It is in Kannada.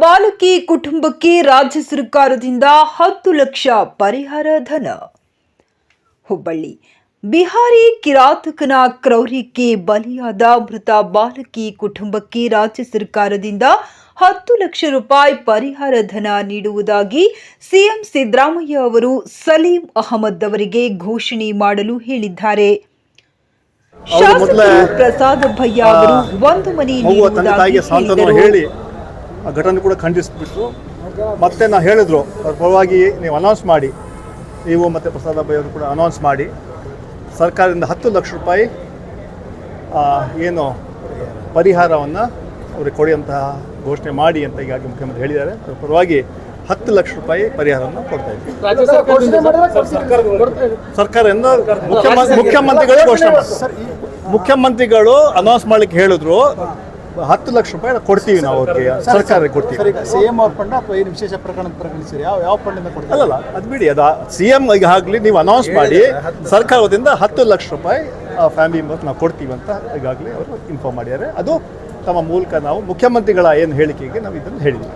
ಬಾಲಕಿ ಕುಟುಂಬಕ್ಕೆ ರಾಜ್ಯ ಸರ್ಕಾರದಿಂದ ಹತ್ತು ಲಕ್ಷ ಪರಿಹಾರ ಧನ. ಹುಬ್ಬಳ್ಳಿ. ಬಿಹಾರಿ ಕಿರಾತಕನ ಕ್ರೌರ್ಯಕ್ಕೆ ಬಲಿಯಾದ ಮೃತ ಬಾಲಕಿ ಕುಟುಂಬಕ್ಕೆ ರಾಜ್ಯ ಸರ್ಕಾರದಿಂದ ಹತ್ತು ಲಕ್ಷ ರೂಪಾಯಿ ಪರಿಹಾರ ಧನ ನೀಡುವುದಾಗಿ ಸಿಎಂ ಸಿದ್ದರಾಮಯ್ಯ ಅವರು ಸಲೀಂ ಅಹಮದ್ ಅವರಿಗೆ ಘೋಷಣೆ ಮಾಡಲು ಹೇಳಿದ್ದಾರೆ. ಶಾಸಕರು ಪ್ರಸಾದ್ ಭಯ್ಯ ಅವರು ಒಂದು ಮನೆ ನೀಡುವುದಾಗಿ ಹೇಳಿದರು. ಆ ಘಟನೆ ಕೂಡ ಖಂಡಿಸ್ಬಿಟ್ರು. ಮತ್ತೆ ನಾ ಹೇಳಿದ್ರು ಅವ್ರ ಪರವಾಗಿ ನೀವು ಅನೌನ್ಸ್ ಮಾಡಿ. ನೀವು ಮತ್ತು ಪ್ರಸಾದ ಬೈ ಅವರು ಕೂಡ ಅನೌನ್ಸ್ ಮಾಡಿ. ಸರ್ಕಾರದಿಂದ ಹತ್ತು ಲಕ್ಷ ರೂಪಾಯಿ ಏನು ಪರಿಹಾರವನ್ನು ಅವ್ರಿಗೆ ಕೊಡುವಂತಹ ಘೋಷಣೆ ಮಾಡಿ ಅಂತ ಈಗ ಮುಖ್ಯಮಂತ್ರಿ ಹೇಳಿದ್ದಾರೆ. ಅದರ ಪರವಾಗಿ ಹತ್ತು ಲಕ್ಷ ರೂಪಾಯಿ ಪರಿಹಾರವನ್ನು ಕೊಡ್ತಾ ಇದ್ದೀವಿ ರಾಜ್ಯ ಸರ್ಕಾರದಿಂದ ಮುಖ್ಯಮಂತ್ರಿಗಳು ಮುಖ್ಯಮಂತ್ರಿ ಮುಖ್ಯಮಂತ್ರಿಗಳೇ ಘೋಷಣೆ ಮಾಡ್ತಾರೆ ಮುಖ್ಯಮಂತ್ರಿಗಳು ಅನೌನ್ಸ್ ಮಾಡ್ಲಿಕ್ಕೆ ಹೇಳಿದ್ರು. ಹತ್ತು ಲಕ್ಷ ರೂಪಾಯಿ ಕೊಡ್ತೀವಿ ನಾವು ಅವ್ರಿಗೆ ಸರ್ಕಾರಕ್ಕೆ ಕೊಡ್ತೀವಿ. ಸಿ ಎಂ ಅವ್ರ ಫಂಡ್ ಅಥವಾ ಏನು ವಿಶೇಷ ಪ್ರಕರಣ ಪ್ರಕಟಿಸಿರಿ ಯಾವ ಯಾವ ಫಂಡಿಂದ ಕೊಡ್ತೀವಿ ಅಲ್ಲ ಅದು ಬಿಡಿ ಅದು ಸಿ ಎಂ ಆಗಲಿ ನೀವು ಅನೌನ್ಸ್ ಮಾಡಿ ಸರ್ಕಾರದಿಂದ ಹತ್ತು ಲಕ್ಷ. ರೂಪಾಯಿ ಫ್ಯಾಮಿಲಿ ಮೆಂಬರ್ಸ್ ನಾವು ಕೊಡ್ತೀವಿ ಅಂತ ಈಗಾಗಲೇ ಅವರು ಇನ್ಫಾರ್ಮ್ ಮಾಡಿದ್ದಾರೆ. ಅದು ತಮ್ಮ ಮೂಲಕ ನಾವು ಮುಖ್ಯಮಂತ್ರಿಗಳ ಏನು ಹೇಳಿಕೆಗೆ ನಾವು ಇದನ್ನು ಹೇಳಿದ್ವಿ